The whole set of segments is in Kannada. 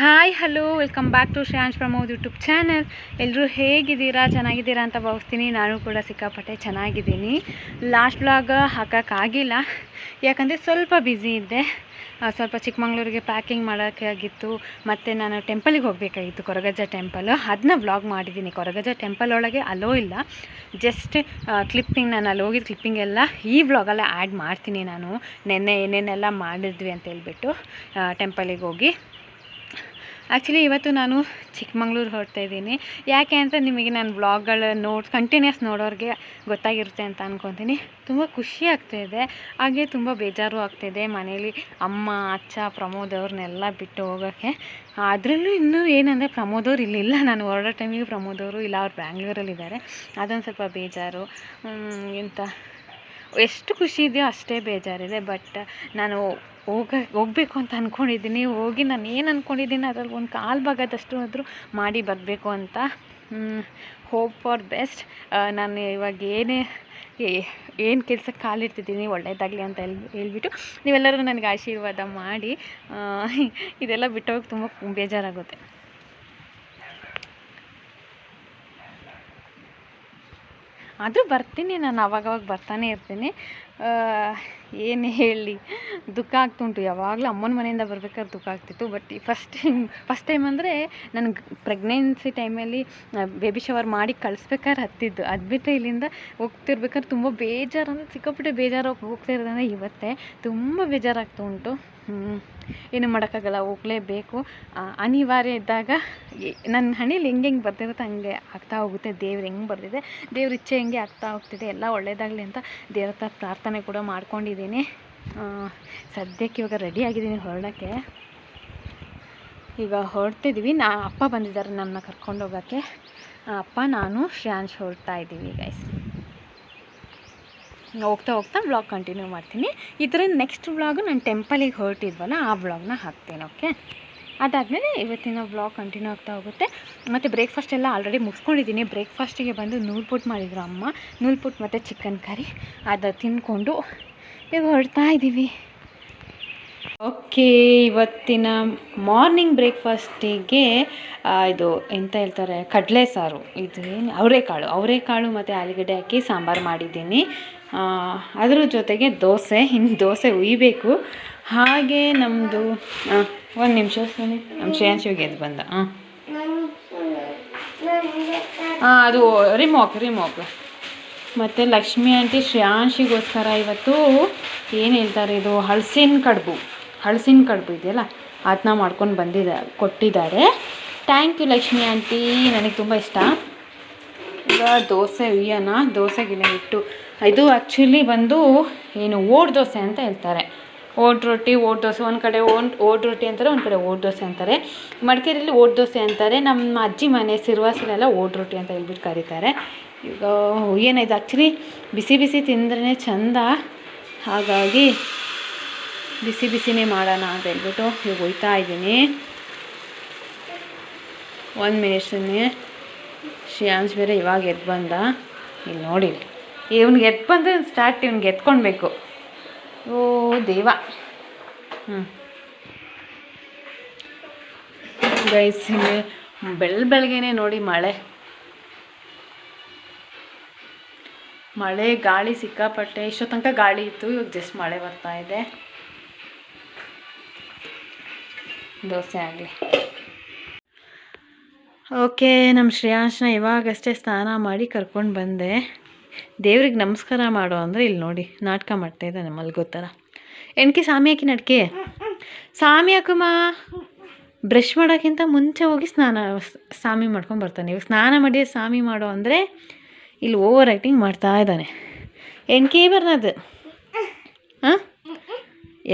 Hi hello welcome back to Shreyansh Pramod YouTube channel ಎಲ್ಲರೂ ಹೇಗಿದ್ದೀರಾ? ಚೆನ್ನಾಗಿದ್ದೀರಾ ಅಂತ ಭಾವಿಸ್ತೀನಿ. ನಾನು ಕೂಡ ಸಿಕ್ಕಾಪಟ್ಟೆ ಚೆನ್ನಾಗಿದ್ದೀನಿ. ಲಾಸ್ಟ್ ಬ್ಲಾಗ್ ಹಾಕೋಕ್ಕಾಗಿಲ್ಲ. ಯಾಕಂದರೆ ಸ್ವಲ್ಪ ಬ್ಯುಸಿ ಇದ್ದೆ. ಸ್ವಲ್ಪ ಚಿಕ್ಕಮಂಗ್ಳೂರಿಗೆ ಪ್ಯಾಕಿಂಗ್ ಮಾಡೋಕ್ಕಾಗಿತ್ತು ಮತ್ತು ನಾನು ಟೆಂಪಲಿಗೆ ಹೋಗಬೇಕಾಗಿತ್ತು, ಕೊರಗಜ್ಜ ಟೆಂಪಲ್ ಅದನ್ನ ವ್ಲಾಗ್ ಮಾಡಿದ್ದೀನಿ. ಕೊರಗಜ್ಜ ಟೆಂಪಲ್ ಒಳಗೆ ಅಲೋ ಇಲ್ಲ. ಜಸ್ಟ್ ಕ್ಲಿಪ್ಪಿಂಗ್ ನಾನು ಅಲ್ಲಿ ಹೋಗಿದ್ದು ಕ್ಲಿಪ್ಪಿಂಗ್ ಎಲ್ಲ ಈ ವ್ಲಾಗಲ್ಲೇ ಆ್ಯಡ್ ಮಾಡ್ತೀನಿ ನಾನು. ನೆನ್ನೆ ಏನೇನೆಲ್ಲ ಮಾಡಿದ್ವಿ ಅಂತ ಹೇಳ್ಬಿಟ್ಟು ಟೆಂಪಲಿಗೆ ಹೋಗಿ. ಆ್ಯಕ್ಚುಲಿ ಇವತ್ತು ನಾನು ಚಿಕ್ಕಮಂಗ್ಳೂರು ಹೊರಡ್ತಾ ಇದ್ದೀನಿ. ಯಾಕೆ ಅಂತ ನಿಮಗೆ ನಾನು ವ್ಲಾಗ್ಗಳ ನೋಡ್ ಕಂಟಿನ್ಯೂಸ್ ನೋಡೋರಿಗೆ ಗೊತ್ತಾಗಿರುತ್ತೆ ಅಂತ ಅಂದ್ಕೊತೀನಿ ತುಂಬ ಖುಷಿ ಆಗ್ತಾಯಿದೆ ಹಾಗೆ ತುಂಬ ಬೇಜಾರು ಆಗ್ತಾಯಿದೆ ಮನೇಲಿ ಅಮ್ಮ ಅಚ್ಚ ಪ್ರಮೋದ್ ಅವ್ರನ್ನೆಲ್ಲ ಬಿಟ್ಟು ಹೋಗೋಕ್ಕೆ ಅದರಲ್ಲೂ ಇನ್ನೂ ಏನಂದರೆ ಪ್ರಮೋದ್ ಅವ್ರು ಇಲ್ಲಿಲ್ಲ. ನಾನು ಹೊರಡೋ ಟೈಮಿಗೆ ಪ್ರಮೋದ್ ಅವರು ಇಲ್ಲ, ಅವ್ರು ಬ್ಯಾಂಗ್ಳೂರಲ್ಲಿದ್ದಾರೆ. ಅದೊಂದು ಸ್ವಲ್ಪ ಬೇಜಾರು. ಎಂಥ ಎಷ್ಟು ಖುಷಿ ಇದೆಯೋ ಅಷ್ಟೇ ಬೇಜಾರಿದೆ ಬಟ್ ನಾನು ಹೋಗ, ಹೋಗಬೇಕು ಅಂತ ಅಂದ್ಕೊಂಡಿದ್ದೀನಿ ಹೋಗಿ ನಾನು ಏನು ಅಂದ್ಕೊಂಡಿದ್ದೀನಿ ಅದ್ರಲ್ಲಿ ಒಂದು ಕಾಲು ಭಾಗದಷ್ಟು ಆದರೂ ಮಾಡಿ ಬರಬೇಕು ಅಂತ. ಹೋಪ್ ಫಾರ್ ಬೆಸ್ಟ್ ನಾನು ಇವಾಗ ಏನೇ ಏನು ಕೆಲ್ಸಕ್ಕೆ ಕಾಲಿಡ್ತಿದ್ದೀನಿ ಒಳ್ಳೆಯದಾಗಲಿ ಅಂತ ಹೇಳಿ ಹೇಳ್ಬಿಟ್ಟು ನೀವೆಲ್ಲರೂ ನನಗೆ ಆಶೀರ್ವಾದ ಮಾಡಿ ಇದೆಲ್ಲ ಬಿಟ್ಟೋಗಿ ತುಂಬ ಬೇಜಾರಾಗುತ್ತೆ. ಆದರೂ ಬರ್ತೀನಿ, ನಾನು ಅವಾಗವಾಗ ಬರ್ತಾನೆ ಇರ್ತೀನಿ. ಏನು ಹೇಳಿ, ದುಃಖ ಆಗ್ತುಂಟು ಯಾವಾಗಲೂ ಅಮ್ಮನ ಮನೆಯಿಂದ ಬರ್ಬೇಕಾದ್ರೆ ದುಃಖ ಆಗ್ತಿತ್ತು. ಬಟ್ ಈ ಫಸ್ಟ್ ಟೈಮ್ ಫಸ್ಟ್ ಟೈಮ್ ಅಂದರೆ ನನಗೆ ಪ್ರೆಗ್ನೆನ್ಸಿ ಟೈಮಲ್ಲಿ ಬೇಬಿ ಶವರ್ ಮಾಡಿ ಕಳಿಸ್ಬೇಕಾದ್ರೆ ಹತ್ತಿದ್ದು. ಅದು ಬಿಟ್ಟರೆ ಇಲ್ಲಿಂದ ಹೋಗ್ತಿರ್ಬೇಕಾದ್ರೆ ತುಂಬ ಬೇಜಾರು, ಅಂದರೆ ಸಿಕ್ಕಾಪಟ್ಟೆ ಬೇಜಾರು ಹೋಗ್ತಾ ಇರೋದಂದರೆ ಇವತ್ತೇ ತುಂಬ ಬೇಜಾರಾಗ್ತಾ ಉಂಟು. ಏನು ಮಾಡೋಕ್ಕಾಗಲ್ಲ, ಹೋಗಲೇಬೇಕು. ಅನಿವಾರ್ಯ ಇದ್ದಾಗ ನನ್ನ ಹಣೇಲಿ ಹೆಂಗೆ ಹೆಂಗೆ ಬರ್ತಿರುತ್ತೆ ಹಂಗೆ ಆಗ್ತಾ ಹೋಗುತ್ತೆ. ದೇವ್ರು ಹೆಂಗೆ ಬರ್ತಿದೆ ದೇವ್ರ ಇಚ್ಛೆ ಹೆಂಗೆ ಆಗ್ತಾ ಹೋಗ್ತಿದೆ, ಎಲ್ಲ ಒಳ್ಳೆಯದಾಗಲಿ ಅಂತ ದೇವ್ರ ಹತ್ರ ಪ್ರಾರ್ಥನೆ ಕೂಡ ಮಾಡ್ಕೊಂಡಿದ್ದೀನಿ. ಸದ್ಯಕ್ಕೆ ಇವಾಗ ರೆಡಿ ಆಗಿದ್ದೀನಿ ಹೊರಡೋಕ್ಕೆ. ಈಗ ಹೊರಡ್ತಿದ್ದೀವಿ ನಾ, ಅಪ್ಪ ಬಂದಿದ್ದಾರೆ ನನ್ನ ಕರ್ಕೊಂಡು ಹೋಗೋಕ್ಕೆ ಅಪ್ಪ, ನಾನು ಶ್ರೇಯಾಂಶ್ ಹೊರಡ್ತಾ ಇದ್ದೀವಿ ಗೈಸ್ ಹೋಗ್ತಾ ಹೋಗ್ತಾ ವ್ಲಾಗ್ ಕಂಟಿನ್ಯೂ ಮಾಡ್ತೀನಿ. ಈ ಥರ ನೆಕ್ಸ್ಟ್ ವ್ಲಾಗು ನಾನು ಟೆಂಪಲಿಗೆ ಹೊರಟಿದ್ವಲ್ಲ, ಆ ವ್ಲಾಗ್ನ ಹಾಕ್ತೇನೆ ಓಕೆ ಅದಾದಮೇಲೆ ಇವತ್ತಿನ ವ್ಲಾಗ್ ಕಂಟಿನ್ಯೂ ಆಗ್ತಾ ಹೋಗುತ್ತೆ. ಮತ್ತು ಬ್ರೇಕ್ಫಾಸ್ಟ್ ಎಲ್ಲ ಆಲ್ರೆಡಿ ಮುಗಿಸ್ಕೊಂಡಿದ್ದೀನಿ ಬ್ರೇಕ್ಫಾಸ್ಟಿಗೆ ಬಂದು ನೂಲ್ಪುಟ್ ಮಾಡಿದ್ರು ಅಮ್ಮ. ನೂಲ್ಪುಟ್ ಮತ್ತು ಚಿಕನ್ ಕರಿ ಅದು ತಿಂದ್ಕೊಂಡು ಈಗ ಹೊರಡ್ತಾ ಇದ್ದೀವಿ ಓಕೆ ಇವತ್ತಿನ ಮಾರ್ನಿಂಗ್ ಬ್ರೇಕ್ಫಾಸ್ಟಿಗೆ ಇದು ಎಂತ ಹೇಳ್ತಾರೆ, ಕಡಲೆ ಸಾರು. ಇದು ಏನು ಅವರೆಕಾಳು. ಅವರೆಕಾಳು ಮತ್ತು ಆಲೂಗಡ್ಡೆ ಹಾಕಿ ಸಾಂಬಾರು ಮಾಡಿದ್ದೀನಿ. ಅದ್ರ ಜೊತೆಗೆ ದೋಸೆ ಇನ್ನು ದೋಸೆ ಉಯ್ಬೇಕು ಹಾಗೆ ನಮ್ಮದು ಒಂದು ನಿಮಿಷ ಸರಿ ನಮ್ಮ ಶ್ರೇಯಾಂಶಿಗೆ ಎದ್ದು ಬಂದ ಹಾಂ ಅದು ರಿಮೋಕ್ ರಿಮೋಕ್ ಮತ್ತು ಲಕ್ಷ್ಮಿ ಆಂಟಿ ಶ್ರೇಯಾಂಶಿಗೋಸ್ಕರ ಇವತ್ತು ಏನು ಹೇಳ್ತಾರೆ ಇದು ಹಳಸಿನ ಕಡುಬು. ಹಳಸಿನ ಕಡುಬು ಇದೆಯಲ್ಲ ಅದನ್ನ ಮಾಡ್ಕೊಂಡು ಬಂದಿದ್ದಾರೆ ಕೊಟ್ಟಿದ್ದಾರೆ. Thank you Lakshmi aunty. ನನಗೆ ತುಂಬ ಇಷ್ಟ. ಈಗ ದೋಸೆ ಉಯ್ಯೋಣ ದೋಸೆಗಿನ ಇಟ್ಟು ಇದು ಆ್ಯಕ್ಚುಲಿ ಬಂದು ಏನು ಓಟ್ ದೋಸೆ ಅಂತ ಹೇಳ್ತಾರೆ. ಓಟ್ ರೊಟ್ಟಿ ಓಟ್ ದೋಸೆ. ಒಂದು ಕಡೆ ಓಟ್ ಓಟ್ ರೊಟ್ಟಿ ಅಂತಾರೆ, ಒಂದು ಕಡೆ ಓಟ್ ದೋಸೆ ಅಂತಾರೆ. ಮಡಿಕೇರಿಯಲ್ಲಿ ಓಟ್ ದೋಸೆ ಅಂತಾರೆ. ನಮ್ಮ ಅಜ್ಜಿ ಮನೆ ಸಿರುವಾಸಿಲೆಲ್ಲ ಓಟ್ ರೊಟ್ಟಿ ಅಂತ ಹೇಳ್ಬಿಟ್ಟು ಕರೀತಾರೆ. ಈಗ ಏನಾಯ್ತು ಆ್ಯಕ್ಚುಲಿ ಬಿಸಿ ಬಿಸಿ ತಿಂದ್ರೇ ಚಂದ. ಹಾಗಾಗಿ ಬಿಸಿ ಬಿಸಿನೇ ಮಾಡೋಣ ಅಂತ ಹೇಳ್ಬಿಟ್ಟು ಈಗ ಒಯ್ತಾ ಇದ್ದೀನಿ. ಒಂದು ಮಿನಿಟ್ ಶ್ಯಾಮ್ಸ್ ಬೇರೆ ಇವಾಗ ಎದ್ದು ಬಂದ. ಇಲ್ಲಿ ನೋಡಿ ಇವ್ನಿಗೆ ಎತ್ ಬಂದರೆ ಸ್ಟಾರ್ಟ್ ಇವ್ನಿಗೆ ಎತ್ಕೊಳ್ಬೇಕು ಓ, ದೇವ. ಹ್ಞೂ ಗೈಸ್ ಬೆಳ್ ಬೆಳಗ್ಗೆನೆ ನೋಡಿ ಮಳೆ. ಮಳೆ, ಗಾಳಿ ಸಿಕ್ಕಾಪಟ್ಟೆ. ಇಷ್ಟೋ ತನಕ ಗಾಳಿ ಇತ್ತು, ಇವಾಗ ಜಸ್ಟ್ ಮಳೆ ಬರ್ತಾ ಇದೆ. ದೋಸೆ ಆಗಲಿ. ಓಕೆ ನಮ್ಮ ಶ್ರೇಯಾಂಶನ ಇವಾಗಷ್ಟೇ ಸ್ನಾನ ಮಾಡಿ ಕರ್ಕೊಂಡು ಬಂದೆ. ದೇವ್ರಿಗೆ ನಮಸ್ಕಾರ ಮಾಡೋ ಅಂದರೆ ಇಲ್ಲಿ ನೋಡಿ, ನಾಟಕ ಮಾಡ್ತಾ ಇದ್ದಾನೆ ಮಲ್ಗೋ ಥರ ಎಣ್ಕೆ ಸಾಮಿ ಹಾಕಿ ನಡ್ಕೆ? ಸಾಮಿ ಹಾಕಮ್ಮ ಬ್ರಷ್ ಮಾಡೋಕ್ಕಿಂತ ಮುಂಚೆ ಹೋಗಿ ಸ್ನಾನ ಸಾಮಿ ಮಾಡ್ಕೊಂಡು ಬರ್ತಾನೆ. ಇವಾಗ ಸ್ನಾನ ಮಾಡಿ ಸಾಮಿ ಮಾಡೋ ಅಂದರೆ ಇಲ್ಲಿ ಓವರ್ ಆ್ಯಕ್ಟಿಂಗ್ ಮಾಡ್ತಾ ಇದ್ದಾನೆ. ಎಣ್ಕೆ ಬರ್ನದು ಹಾಂ?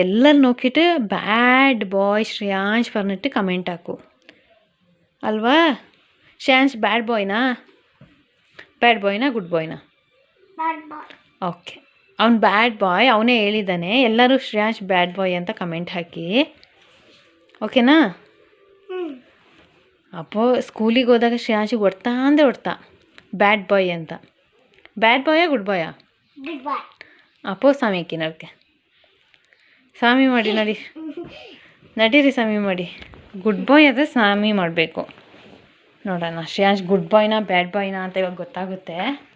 ಎಲ್ಲರೂ ನೋಕಿಟ್ಟು ಬ್ಯಾಡ್ ಬಾಯ್ ಶ್ರೇಯಾಂಶ್ ಬರ್ನಿಟ್ಟು ಕಮೆಂಟ್ ಹಾಕು. ಅಲ್ವಾ? ಶ್ರೇಯಾಂಶ್ ಬ್ಯಾಡ್ ಬಾಯ್ನಾ ಬ್ಯಾಡ್ ಬಾಯ್ನಾ ಗುಡ್ ಬಾಯ್ನಾ ಓಕೆ ಅವ್ನು ಬ್ಯಾಡ್ ಬಾಯ್ ಅವನೇ ಹೇಳಿದ್ದಾನೆ ಎಲ್ಲರೂ ಶ್ರೇಯಾಂಶ್ ಬ್ಯಾಡ್ ಬಾಯ್ ಅಂತ ಕಮೆಂಟ್ ಹಾಕಿ. ಓಕೆನಾ ಅಪ್ಪೋ ಸ್ಕೂಲಿಗೆ ಹೋದಾಗ ಶ್ರೇಯಾಂಶಿಗೆ ಹೊಡ್ತಾ ಅಂದರೆ ಹೊಡ್ತಾ. ಬ್ಯಾಡ್ ಬಾಯ್ ಅಂತ. ಬ್ಯಾಡ್ ಬಾಯಾ ಗುಡ್ ಬಾಯಾ ಅಪ್ಪೋ ಸ್ವಾಮಿ ನಡ್ಕೆ. ಸ್ವಾಮಿ ಮಾಡಿ ನಡಿ. ನಡೀರಿ ಸ್ವಾಮಿ ಮಾಡಿ. ಗುಡ್ ಬಾಯ್ ಆದರೆ ಸ್ವಾಮಿ ಮಾಡಬೇಕು. ನೋಡೋಣ ಶ್ರೇಯಾಂಶ್ ಗುಡ್ ಬಾಯ್ನಾ ಬ್ಯಾಡ್ ಬಾಯ್ನಾ ಅಂತ ಇವಾಗ ಗೊತ್ತಾಗುತ್ತೆ.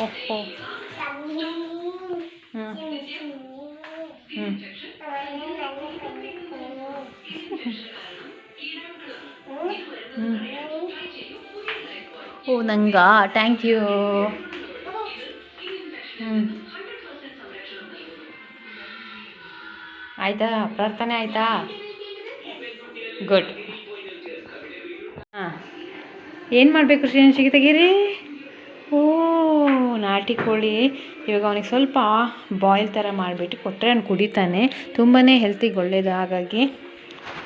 ಓಹೋ ಹ್ಞೂ ಹ್ಞೂ ಓ, ನಂಗ? ಥ್ಯಾಂಕ್ ಯು ಹ್ಞೂ ಆಯಿತಾ? ಪ್ರಾರ್ಥನೆ ಆಯಿತಾ? ಗುಡ್ ಹಾಂ. ಏನು ಮಾಡಬೇಕು ಶ್ರೀನಿಶಿಗೆ ತೆಗೀರಿ? ನಾಟಿ ಕೋಳಿ ಇವಾಗ ಅವನಿಗೆ ಸ್ವಲ್ಪ ಬಾಯ್ಲ್ ಥರ ಮಾಡಿಬಿಟ್ಟು ಕೊಟ್ಟರೆ ಅವ್ನು ಕುಡಿತಾನೆ. ತುಂಬಾ ಹೆಲ್ತಿಗೆ ಒಳ್ಳೆಯದು ಹಾಗಾಗಿ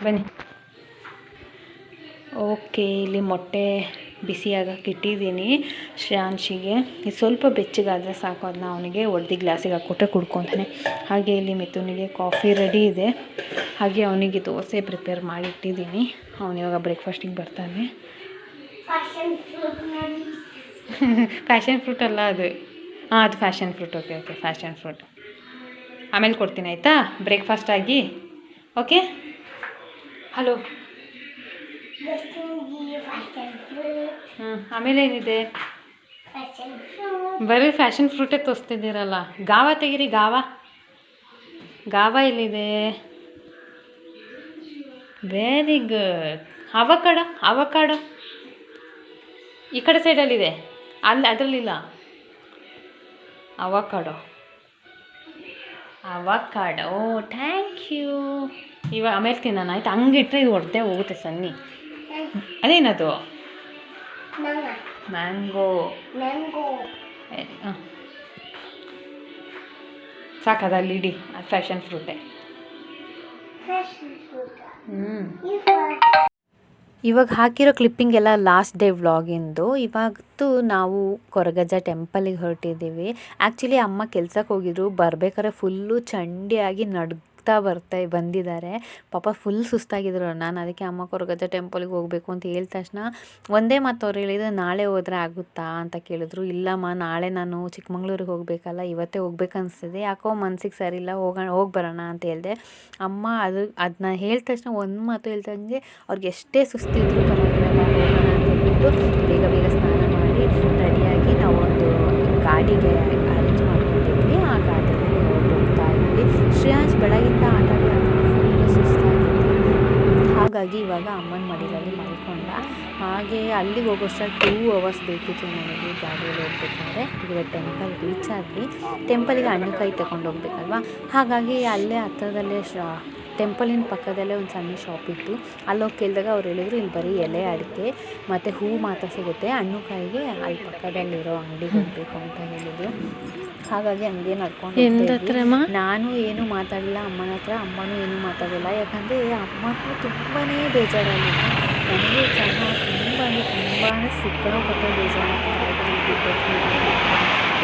ಬನ್ನಿ. ಓಕೆ, ಇಲ್ಲಿ ಮೊಟ್ಟೆ ಬಿಸಿಯಾಗಕ್ಕೆ ಇಟ್ಟಿದ್ದೀನಿ ಶ್ರೇಯಾಂಶಿಗೆ ಇದು ಸ್ವಲ್ಪ ಬೆಚ್ಚಗಾದರೆ ಸಾಕು ಅದನ್ನ ಅವನಿಗೆ ಒಡ್ದು ಗ್ಲಾಸಿಗೆ ಹಾಕ್ಕೊಟ್ರೆ ಕುಡ್ಕೊತಾನೆ. ಹಾಗೆ ಇಲ್ಲಿ ಮಿಥುನಿಗೆ ಕಾಫಿ ರೆಡಿ ಇದೆ. ಹಾಗೆ ಅವನಿಗೆ ದೋಸೆ ಪ್ರಿಪೇರ್ ಮಾಡಿಟ್ಟಿದ್ದೀನಿ ಅವನಿವಾಗ ಬ್ರೇಕ್ಫಾಸ್ಟಿಗೆ ಬರ್ತಾನೆ. ಫ್ಯಾಷನ್ ಫ್ರೂಟ್ ಅಲ್ಲ ಅದು. ಹಾಂ ಅದು passion fruit okay okay passion fruit ಆಮೇಲೆ ಕೊಡ್ತೀನಿ, ಆಯಿತಾ? ಬ್ರೇಕ್ಫಾಸ್ಟ್ ಆಗಿ. ಓಕೆ ಹಲೋ ಹ್ಞೂ ಆಮೇಲೆ ಏನಿದೆ? ಬರೀ ಫ್ಯಾಷನ್ ಫ್ರೂಟೇ ತೋರಿಸ್ತಿದ್ದೀರಲ್ಲ. ಗಾವ ತೆಗಿರಿ, ಗಾವ. ಗಾವ ಎಲ್ಲಿದೆ? ವೆರಿ ಗುಡ್ ಅವಕಾಡ ಅವಕಾಡ ಈ ಕಡೆ ಸೈಡಲ್ಲಿದೆ ಅಲ್ಲಿ ಅದರಲ್ಲಿಲ್ಲ. ಅವಕಾಡೋ. ಅವಕಾಡೋ. ಥ್ಯಾಂಕ್ ಯು ಇವಾಗ ಆಮೇಲೆ ತಿನ್ನೋಣ. ಆಯ್ತು? ಹಂಗಿಟ್ರೆ ಇದು ಹೊಡೆದೇ ಹೋಗುತ್ತೆ ಸನ್ನಿ. ಅದೇನದು? ಮ್ಯಾಂಗೋ. ಹಾಂ. ಸಾಕದ ಅಲ್ಲಿ ಇಡಿ. ಅದು ಫ್ಯಾಷನ್ ಫ್ರೂಟೇ. ಹ್ಞೂ ಇವಾಗ ಹಾಕಿರೋ ಕ್ಲಿಪ್ಪಿಂಗ್ ಎಲ್ಲ ಲಾಸ್ಟ್ ಡೇ ವ್ಲಾಗಿಂದು ಇವತ್ತು ನಾವು ಕೊರಗಜ್ಜ ಟೆಂಪಲಿಗೆ ಹೊರಟಿದ್ದೀವಿ. ಆ್ಯಕ್ಚುಲಿ ಅಮ್ಮ ಕೆಲ್ಸಕ್ಕೆ ಹೋಗಿದ್ರು. ಬರ್ಬೇಕಾದ್ರೆ ಫುಲ್ಲು ಚಂಡಿಯಾಗಿ ನಡ್ಗ್ತಾ ಬರ್ತಾ ಬಂದಿದ್ದಾರೆ. ಪಾಪ ಫುಲ್ ಸುಸ್ತಾಗಿದ್ರು ನಾನು ಅದಕ್ಕೆ ಅಮ್ಮ ಕೊರಗಜ್ಜ ಟೆಂಪಲ್ಗೆ ಹೋಗಬೇಕು ಅಂತ ಹೇಳಿದ ತಕ್ಷಣ ಒಂದೇ ಮಾತು ಅವ್ರು ಹೇಳಿದ್ರು, ನಾಳೆ ಹೋದರೆ ಆಗುತ್ತಾ? ಅಂತ ಕೇಳಿದ್ರು. ಇಲ್ಲಮ್ಮ, ನಾಳೆ ನಾನು ಚಿಕ್ಕಮಂಗ್ಳೂರಿಗೆ ಹೋಗಬೇಕಲ್ಲ, ಇವತ್ತೇ ಹೋಗ್ಬೇಕು ಅನಿಸ್ತಿದೆ ಯಾಕೋ ಮನ್ಸಿಗೆ ಸರಿಯಿಲ್ಲ, ಹೋಗೋಣ, ಹೋಗಿ ಬರೋಣ ಅಂತ ಹೇಳಿದೆ. ಅಮ್ಮ ಅದು ಅದನ್ನ ಹೇಳಿದ ತಕ್ಷಣ ಒಂದು ಮಾತು ಹೇಳ್ತಂಗೆ ಅವ್ರಿಗೆ ಎಷ್ಟೇ ಸುಸ್ತಿದ್ರು ಹೋಗೋಣ ಅಂತ ಹೇಳ್ಬಿಟ್ಟು ಬೇಗ ಬೇಗ ಸ್ನಾನ ಮಾಡಿ ರೆಡಿಯಾಗಿ ನಾವು ಒಂದು ಗಾಡಿಗೆ ಅರೇಂಜ್ ಮಾಡ್ಕೊಂಡಿದ್ವಿ. ಆ ಗಾಡಿಯಲ್ಲಿ ಇದ್ವಿ ಶ್ರೇಯಾಂಶ್ ಬೆಳಗಿಂದ ಆಟ ಆಡಿ ಫುಲ್ಲು ಸುಸ್ತಾಗಿತ್ತು. ಹಾಗಾಗಿ ಇವಾಗ ಅಮ್ಮನ ಮಡಿಲಲ್ಲಿ ಮಲ್ಕೊಂಡ. ಹಾಗೆ ಅಲ್ಲಿಗೆ ಹೋಗೋಷ್ಟ್ರಲ್ಲಿ ಟೂ ಅವರ್ಸ್ ಬೇಕಿತ್ತು ನನಗೆ ಗಾಡಿಯಲ್ಲಿ ಹೋಗ್ಬೇಕಾದ್ರೆ. ಇವಾಗ ಟೆಂಪಲ್ ರೀಚ್ ಆದ್ವಿ ಟೆಂಪಲಿಗೆ ಹಣ್ಣುಕಾಯಿ ತಗೊಂಡು ಹೋಗ್ಬೇಕಲ್ವಾ? ಹಾಗಾಗಿ ಅಲ್ಲೇ ಹತ್ತಿರದಲ್ಲೇ ಶಾ ಟೆಂಪಲಿನ ಪಕ್ಕದಲ್ಲೇ ಒಂದು ಸಣ್ಣ ಶಾಪ್ ಇತ್ತು. ಅಲ್ಲೋಗಿ ಕೇಳಿದಾಗ ಅವ್ರು ಹೇಳಿದ್ರು ಇಲ್ಲಿ ಬರೀ ಎಲೆ ಅಡಿಕೆ ಮತ್ತು ಹೂ ಮಾತ್ರ ಸಿಗುತ್ತೆ. ಹಣ್ಣುಕಾಯಿಗೆ ಅಲ್ಲಿ ಪಕ್ಕದಲ್ಲಿರೋ ಅಂಗಡಿಗೆ ಹೋಗಬೇಕು ಅಂತ ಹೇಳಿದ್ರು. ಹಾಗಾಗಿ ಹಂಗೆ ನಡ್ಕೊಂಡು ನಾನು ಏನು ಮಾತಾಡಲಿಲ್ಲ ಅಮ್ಮನ ಹತ್ರ ಅಮ್ಮನೂ ಏನೂ ಮಾತಾಡಿಲ್ಲ ಯಾಕಂದರೆ ಅಮ್ಮನೂ ತುಂಬಾ ಬೇಜಾರಾಗಿತ್ತು ನನಗೆ ಸಹ ತುಂಬ ಅಂದರೆ ತುಂಬಾ ಸಿಕ್ಕಾಪಟ್ಟೆ ಬೇಜಾರಾಗ್ತಾ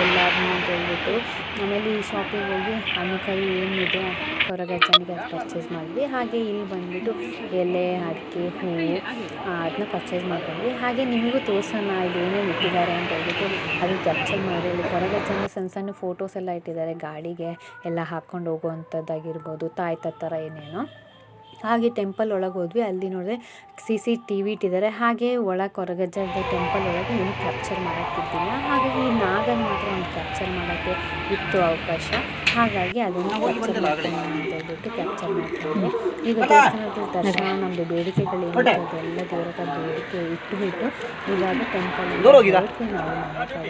ಎಲ್ಲರನ್ನೂ ಅಂತ ಹೇಳ್ಬಿಟ್ಟು ಆಮೇಲೆ ಈ ಶಾಪಿಗೆ ಹೋಗಿ ಹಣ್ಣುಕಾಯಿ ಏನಿದೆ ಕೊರಗಜ್ಜನಿಗೆ ಅದು ಪರ್ಚೇಸ್ ಮಾಡಿದ್ವಿ ಹಾಗೆ ಇಲ್ಲಿ ಬಂದುಬಿಟ್ಟು ಎಲೆ, ಅಡಿಕೆ ಹೂವು ಅದನ್ನ ಪರ್ಚೇಸ್ ಮಾಡ್ಕೊಂಡ್ವಿ. ಹಾಗೆ ನಿಮಗೂ ತೋರಿಸೋಣ ಇಲ್ಲಿ ಏನೇನು ಇಟ್ಟಿದ್ದಾರೆ ಅಂತ ಹೇಳ್ಬಿಟ್ಟು ಅದು ಕ್ಯಾಪ್ಚರ್ ಮಾಡಿ. ಇಲ್ಲಿ ಕೊರಗಜ್ಜನ ಸಣ್ಣ ಸಣ್ಣ ಫೋಟೋಸ್ ಎಲ್ಲ ಇಟ್ಟಿದ್ದಾರೆ. ಗಾಡಿಗೆ ಎಲ್ಲ ಹಾಕ್ಕೊಂಡು ಹೋಗುವಂಥದ್ದಾಗಿರ್ಬೋದು ತಾಯ್ತ ಥರ ಏನೇನೋ. ಹಾಗೆ ಟೆಂಪಲ್ ಒಳಗೆ ಹೋದ್ವಿ. ಅಲ್ಲಿ ನೋಡಿದ್ರೆ ಸಿ ಸಿ ಟಿ ವಿ ಇಟ್ಟಿದ್ದಾರೆ ಹಾಗೆ ಒಳಗೆ ಕೊರಗಜ್ಜದ ಟೆಂಪಲ್ ಒಳಗೆ ಏನು ಕ್ಯಾಪ್ಚರ್ ಮಾಡೋಕ್ಕಿದ್ದಿಲ್ಲ ಹಾಗಾಗಿ ಈ ನಾಗನ ಮಾತ್ರ ಒಂದು ಕ್ಯಾಪ್ಚರ್ ಮಾಡೋಕ್ಕೆ ಇತ್ತು ಅವಕಾಶ. ಹಾಗಾಗಿ ಅದನ್ನು ಕ್ಯಾಪ್ಚರ್ ಮಾಡ್ತೀನಿ ಅಂತ ಹೇಳ್ಬಿಟ್ಟು ಕ್ಯಾಪ್ಚರ್ ಮಾಡ್ಕೊಂಡೆ ಈಗ ದೇವಸ್ಥಾನದ ದರ್ಶನ ನಮ್ಮದು ಬೇಡಿಕೆಗಳು ಏನಿದೆ ಎಲ್ಲ ದೇವರ ಹತ್ರ ಬೇಡಿಕೆ ಇಟ್ಟುಬಿಟ್ಟು ಇವಾಗ ಟೆಂಪಲ್ ನಾವು ಮಾಡ್ತಾ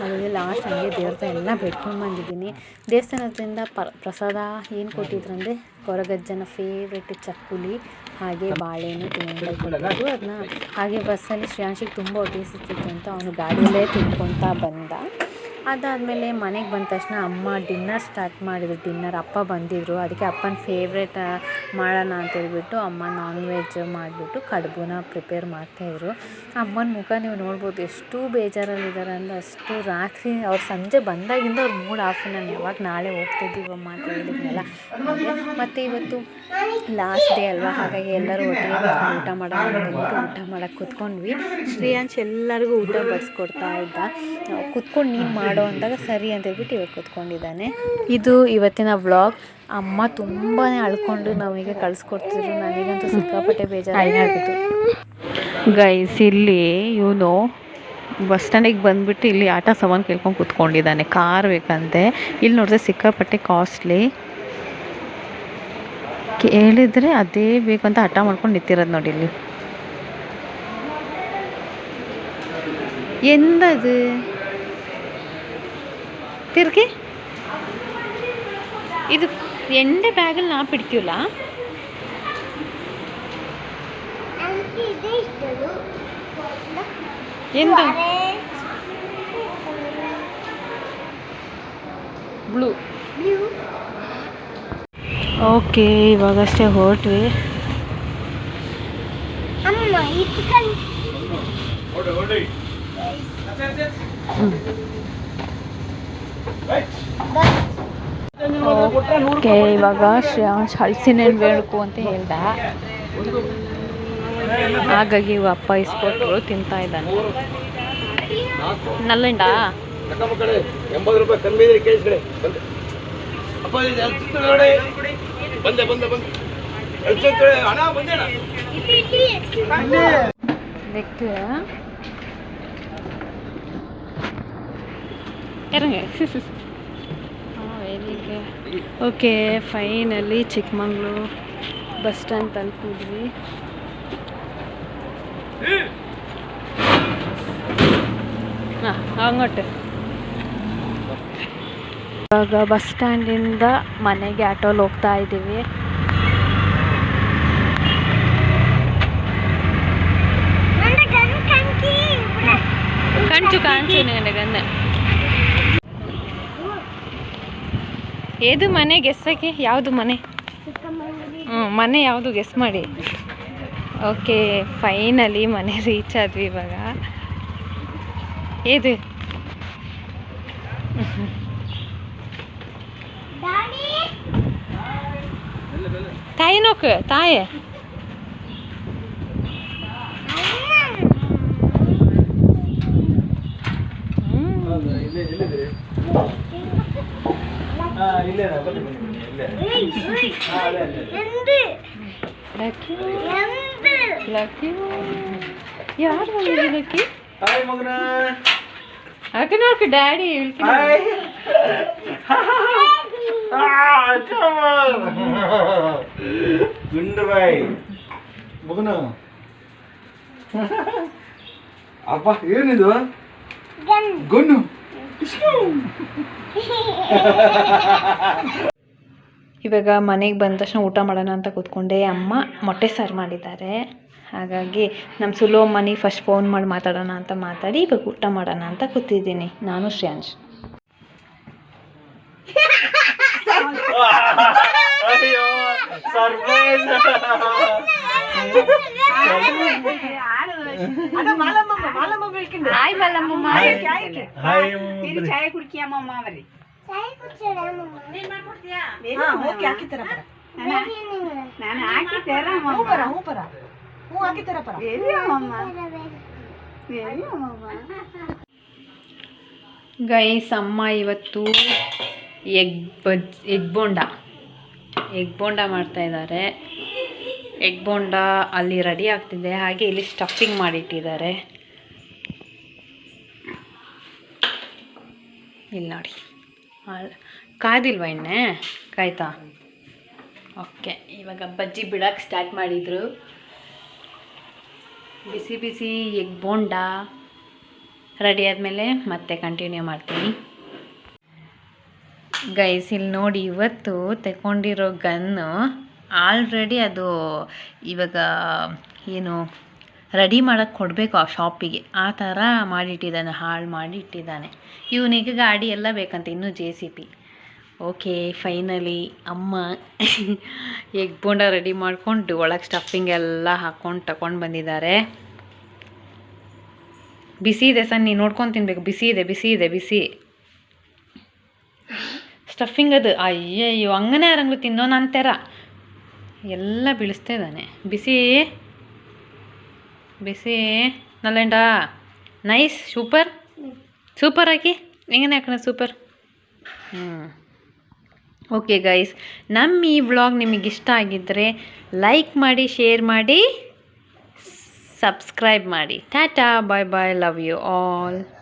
ಹಾಗಾಗಿ ಲಾಸ್ಟ್ ಹಂಗೆ ದೇವ್ರ ಹತ್ರ ಎಲ್ಲ ಬೇಡ್ಕೊಂಡು ಬಂದಿದ್ದೀನಿ. ದೇವಸ್ಥಾನದಿಂದ ಪ, ಪ್ರಸಾದ ಏನು ಕೊಟ್ಟಿದ್ರು ಅಂದರೆ ಕೊರಗಜ್ಜನ ಫೇವ್ರೆಟ್ ಚಕ್ಕುಲಿ, ಹಾಗೆ ಬಾಳೆಹಣ್ಣು, ತೆಂಗಿನಕಾಯಿ ಕೊಡೋದು ಅದನ್ನ ಹಾಗೆ ಬಸ್ಸಲ್ಲಿ ಶ್ರೇಯಾಂಶಿಗೆ ತುಂಬ ಹೊಟ್ಟೆ ಹಸಿತಿತ್ತು ಅಂತ ಅವನು ಗಾಡಿಯಲ್ಲೇ ತಿನ್ಕೊತಾ ಬಂದ. ಅದಾದಮೇಲೆ ಮನೆಗೆ ಬಂದ ತಕ್ಷಣ ಅಮ್ಮ ಡಿನ್ನರ್ ಸ್ಟಾರ್ಟ್ ಮಾಡಿದ್ರು. ಡಿನ್ನರ್ ಅಪ್ಪ ಬಂದಿದ್ದರು ಅದಕ್ಕೆ ಅಪ್ಪನ ಫೇವ್ರೇಟ್ ಮಾಡೋಣ ಅಂತ ಹೇಳ್ಬಿಟ್ಟು ಅಮ್ಮ ನಾನ್ ವೆಜ್ ಮಾಡಿಬಿಟ್ಟು ಕಡುಬುನ ಪ್ರಿಪೇರ್ ಮಾಡ್ತಾಯಿದ್ರು ಅಮ್ಮನ ಮುಖ ನೀವು ನೋಡ್ಬೋದು ಎಷ್ಟು ಬೇಜಾರಲ್ಲಿದ್ದಾರೆ ಅಂದರೆ ಅಷ್ಟು ರಾತ್ರಿ ಅವ್ರು ಸಂಜೆ ಬಂದಾಗಿಂದ ಅವ್ರು ಮೂಡ್ ಆಫ್ ನಾನು ಯಾವಾಗ ನಾಳೆ ಹೋಗ್ತಿದ್ದೀವಮ್ಮ ಅಂತ ಹೇಳಿದ್ನಲ್ಲ. ಮತ್ತು ಇವತ್ತು ಲಾಸ್ಟ್ ಡೇ ಅಲ್ವಾ? ಹಾಗಾಗಿ ಎಲ್ಲರೂ ಒಟ್ಟಿಗೆ ಊಟ ಮಾಡೋಣ ಊಟ ಮಾಡೋಕ್ಕೆ ಕೂತ್ಕೊಂಡ್ವಿ. ಶ್ರೇಯಾಂಶ್ ಎಲ್ಲರಿಗೂ ಊಟ ಬಡಿಸ್ಕೊಡ್ತಾ ಇದ್ದ. ಕುತ್ಕೊಂಡು ನೀನು ಮಾಡೋ ಮಾಡು ಅಂದಾಗ ಸರಿ ಅಂತ ಹೇಳ್ಬಿಟ್ಟು ಇವಾಗ ಕೂತ್ಕೊಂಡಿದ್ದಾನೆ. ಇದು ಇವತ್ತಿನ ವ್ಲಾಗ್. ಅಮ್ಮ ತುಂಬಾ ಅಳ್ಕೊಂಡು ನಮಗೆ ಕಳಿಸ್ಕೊಡ್ತಿದ್ರು. ನನಗಂತೂ ಸಿಕ್ಕಾಪಟ್ಟೆ ಬೇಜಾರಾಗಿತ್ತು ಗೈಸ್ ಇಲ್ಲಿ ಇವನು ಬಸ್ ಸ್ಟ್ಯಾಂಡಿಗೆ ಬಂದುಬಿಟ್ಟು ಇಲ್ಲಿ ಆಟ ಸಾಮಾನು ಕೇಳ್ಕೊಂಡು ಕೂತ್ಕೊಂಡಿದ್ದಾನೆ. ಕಾರ್ ಬೇಕಂತೆ. ಇಲ್ಲಿ ನೋಡಿದ್ರೆ ಸಿಕ್ಕಾಪಟ್ಟೆ ಕಾಸ್ಟ್ಲಿ ಕೇಳಿದರೆ ಅದೇ ಬೇಕು ಅಂತ ಹಠ ಮಾಡ್ಕೊಂಡು ನಿಂತಿರೋದು ನೋಡಿ ಇಲ್ಲಿ. ಎಂದದು? ತಿರ್ಗಿ ಇದು ಎಂಡೆ ಬ್ಯಾಗಲ್ಲಿ ನಾ ಬಿಡ್ತೀವಲ್ಲ ಎಂದು ಬ್ಲೂ ಓಕೆ ಇವಾಗಷ್ಟೇ ಹೊರಟ್ವಿ ಅಮ್ಮ ಇಟ್ಕೊಂಡು ಓಕೆ, ಇವಾಗ ಶ್ರೇಯಾಂಶ್ ಹಲಸಿನೇನು ಬೇಕು ಅಂತ ಹೇಳ್ದ. ಹಾಗಾಗಿ ಇವ ಅಪ್ಪ ಇಸ್ಕೊಟ್ರು, ತಿಂತಾ ಇದ್ದಾನೆ. ನಲ್ಲಂಡ ಅಕ್ಕ ಮಕ್ಕಳೇ ಎಂಬತ್ತು ರೂಪಾಯಿ ಕಮ್ಮಿ ಇದ್ರೆ ಕೇಳಿಸ್ಕಡೆ ಬಂದೆ ಅಪ್ಪ ಇದು ಎಲ್ತ್ ಇತ್ತು ನೋಡಿ ಬಂದೆ ಬಂದೆ ಬಂದೆ ಎಲ್ತ್ ಇತ್ತು ಹಣ ಬಂದೆ ಅಣ್ಣ okay finally Chikmagalur bus stand ತಲುಪಿದ್ವಿ ಹಾಂ ಹಂಗೊಟ್ಟು. ಇವಾಗ ಬಸ್ ಸ್ಟ್ಯಾಂಡಿಂದ ಮನೆಗೆ ಆಟೋಲಿ ಹೋಗ್ತಾ ಇದ್ದೀವಿ. ನನಗೆ ಕಾಣಿಸು ಕಾಣಿಸು ನನಗಂದೆ ಏದು ಮನೆ, ಗೆಸ್ಸಕ್ಕೆ ಯಾವುದು ಮನೆ? ಹ್ಞೂ ಮನೆ ಯಾವುದು ಗೆಸ್ ಮಾಡಿ. ಓಕೆ, ಫೈನಲಿ ಮನೆ ರೀಚ್ ಆದ್ವಿ ಇವಾಗ. ಏದು? ತಾಯಿ ನೋಕು, ತಾಯಿ ಇಲ್ಲೇ ಎಲ್ಲಿದ್ದೀರಿ ಹಾಂ ಇಲ್ಲೇ ಬನ್ನಿ ಬನ್ನಿ ಇಲ್ಲೇ ಹಾಂ ಅದೇ ಅಲ್ಲೇ ಎಂದು ಲಕ್ಕಿ ಎಂದು ಲಕ್ಕಿ ಯಾರು ಬಂದಿದೆ ಲಕ್ಕಿ ಹಾಯ್ ಮಗನ ಅಕ್ಕ ನೋಡ್ಕ ಡ್ಯಾಡಿ ಹಾಯ್ ಗುಂಡು ಬಾಯ್ ಮಗನ ಅಪ್ಪ ಏನಿದು ಗನ್ ಗುನ್ನು ಇವಾಗ ಮನೆಗೆ ಬಂದ ತಕ್ಷಣ ಊಟ ಮಾಡೋಣ ಅಂತ ಕೂತ್ಕೊಂಡೆ. ಅಮ್ಮ ಮೊಟ್ಟೆ ಸಾರು ಮಾಡಿದ್ದಾರೆ. ಹಾಗಾಗಿ ನಮ್ಮ ಸುಲೋ ಮನಿ ಫಸ್ಟ್ ಫೋನ್ ಮಾಡಿ ಮಾತಾಡೋಣ ಅಂತ ಮಾತಾಡಿ ಇವಾಗ ಊಟ ಮಾಡೋಣ ಅಂತ ಕೂತಿದ್ದೀನಿ. ನಾನು ಶ್ರೇಯಾಂಶ್. ಅಯ್ಯೋ ಸರ್ಪ್ರೈಸ್ ಹಾಯ್ ಮಲ್ಲಮ್ಮ ಹಾಯ್ ಚಾಯ್ ಕುಡ್ಸೋಣ ನಾನು ಗೈಸ್ ಅಮ್ಮ ಇವತ್ತು ಎಗ್ ಬಜ್ ಎಗ್ ಬೋಂಡ. ಎಗ್ ಬೋಂಡ ಮಾಡ್ತಾ ಇದ್ದಾರೆ ಎಗ್ ಬೋಂಡ ಅಲ್ಲಿ ರೆಡಿ ಆಗ್ತಿದೆ. ಹಾಗೆ ಇಲ್ಲಿ ಸ್ಟಫಿಂಗ್ ಮಾಡಿಟ್ಟಿದ್ದಾರೆ. ಇಲ್ಲಿ ನೋಡಿ. ಕಾಯ್ದಿಲ್ವ ಎಣ್ಣೆ ಕಾಯ್ತಾ? ಓಕೆ ಇವಾಗ ಬಜ್ಜಿ ಬಿಡಕ್ಕೆ ಸ್ಟಾರ್ಟ್ ಮಾಡಿದರು. ಬಿಸಿ ಬಿಸಿ ಎಗ್ ಬೋಂಡ ರೆಡಿ ಆದಮೇಲೆ ಮತ್ತೆ ಕಂಟಿನ್ಯೂ ಮಾಡ್ತೀನಿ. ಗೈಸ್ ಇಲ್ಲಿ ನೋಡಿ ಇವತ್ತು ತಗೊಂಡಿರೋ ಗನ್ನು ಆಲ್ರೆಡಿ ಅದು ಇವಾಗ ಏನು ರೆಡಿ ಮಾಡೋಕ್ಕೆ ಕೊಡಬೇಕು ಆ ಶಾಪಿಗೆ ಆ ಥರ ಮಾಡಿಟ್ಟಿದ್ದಾನೆ, ಹಾಳು ಮಾಡಿ ಇಟ್ಟಿದ್ದಾನೆ ಇವನಿಗೆ ಗಾಡಿ ಎಲ್ಲ ಬೇಕಂತ, ಇನ್ನೂ J C P okay finally ಅಮ್ಮ ಎಗ್ ಬೋಂಡ ರೆಡಿ ಮಾಡ್ಕೊಂಡು ಒಳಗೆ ಸ್ಟಫಿಂಗ್ ಎಲ್ಲ ಹಾಕ್ಕೊಂಡು ತಗೊಂಡು ಬಂದಿದ್ದಾರೆ. ಬಿಸಿ ಇದೆ ಸರ್ ನೀನು ನೋಡ್ಕೊಂಡು ತಿನ್ಬೇಕು. ಬಿಸಿ ಇದೆ ಬಿಸಿ ಇದೆ ಬಿಸಿ ಸ್ಟಫಿಂಗ್ ಅದು, ಅಯ್ಯಯ್ಯೋ ಹಂಗನೇ ಯಾರಂಗ್ಲು ತಿನ್ನೋಣ ಅಂತಾರ ಎಲ್ಲ ಬೀಳಿಸ್ತಾ ಇದ್ದಾನೆ. ಬಿಸಿ. ಬಿಸಿ. ನಲ್ಲೆಂಡ ನೈಸ್. ಸೂಪರ್. ಸೂಪರ್ ಹಾಕಿ ಹೆಂಗನೆ ಹಾಕೋಣ ಸೂಪರ್. ಹ್ಞೂ ಓಕೆ ಗೈಸ್, ನಮ್ಮ ಈ ವ್ಲಾಗ್ ನಿಮಗೆ ಇಷ್ಟ ಆಗಿದ್ದರೆ ಲೈಕ್ ಮಾಡಿ, ಶೇರ್ ಮಾಡಿ, ಸಬ್ಸ್ಕ್ರೈಬ್ ಮಾಡಿ. Tata, bye bye, love you all.